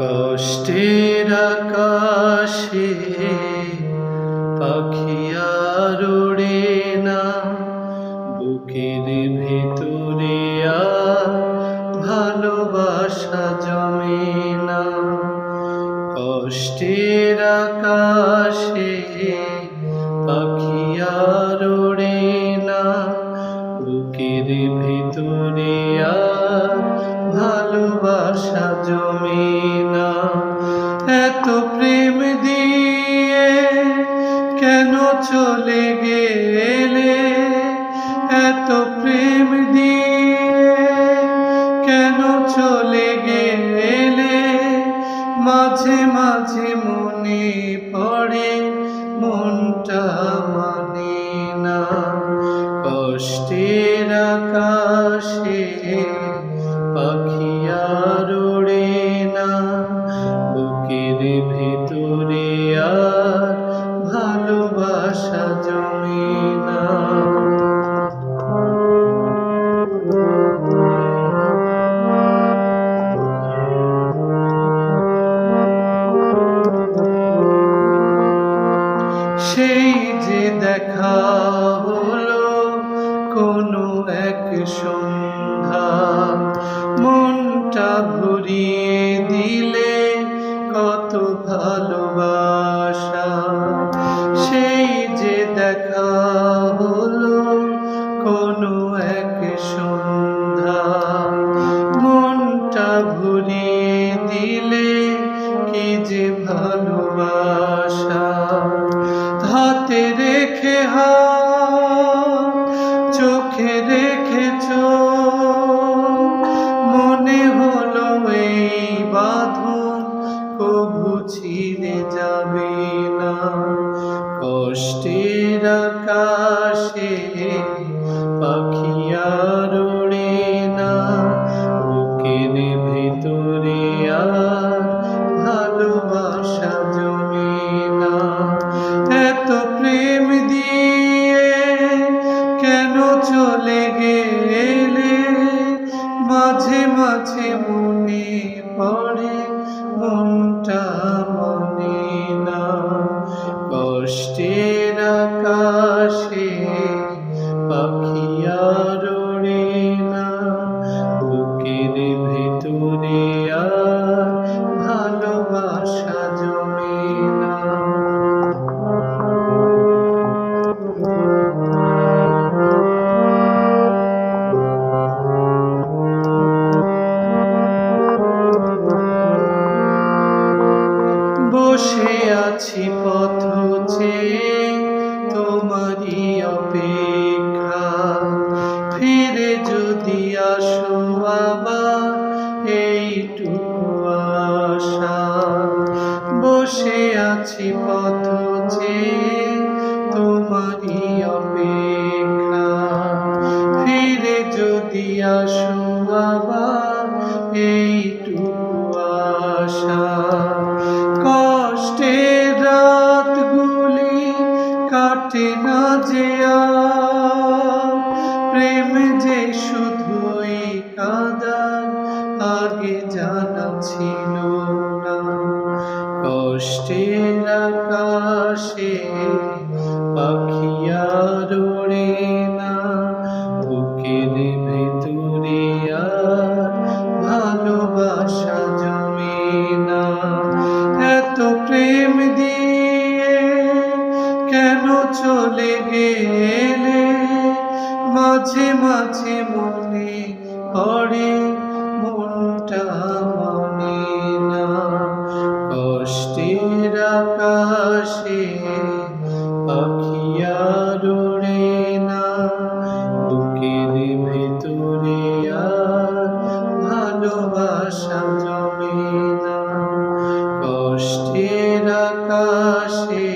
কষ্টের আকাশে পাখি আর না। বুকের ভেতরে ভালোবাসা জমে না। কষ্টের আকাশে পাখি আর না। বুকের ভেতরে আর ভালোবাসা জমে না। এত প্রেম দিয়ে কেন চলে গেলে? এত প্রেম দিয়ে কেন চলে গেলে? মাঝে মাঝে মনে পড়ে মনটা মানে না কষ্টের আকাশে ভেতরে আর ভালোবাসা জমে না সেই যে দেখা হলো কোনো এক সন্ধ্যা মনটা ভরিয়ে আকাশে পাখি আর ওড়ে না। বুকের ভেতরে আর ভালোবাসা জমে না। এত প্রেম দিয়ে কেন চলে গেলে? মাঝে মাঝে মনে পড়ে বুকের ভেতরে ভালোবাসা জমে বসে আছি পথ যদি আসো আবার, এইটুকু আশা। বসে আছি পথ চেয়ে, তোমারই অপেক্ষা। ফিরে যদি আসো আবার, এইটুকু আশা। কষ্টের রাতগুলি কাটে না যে আর। যে শুধুই কাদার আগে জানা ছিল না। কষ্টের আকাশে পাখি আর ওড়ে না। বুকের ভেতরে ভালোবাসা জমে না। এত প্রেম দিয়ে কেন চলে গেলে? মাঝে মাঝে মনে পড়ে, মনটা মনে না। কষ্টের আকাশে পাখিয়া রোড়ে না। বুকের ভেতরে আর ভালোবাসা জমে না। কষ্টের আকাশে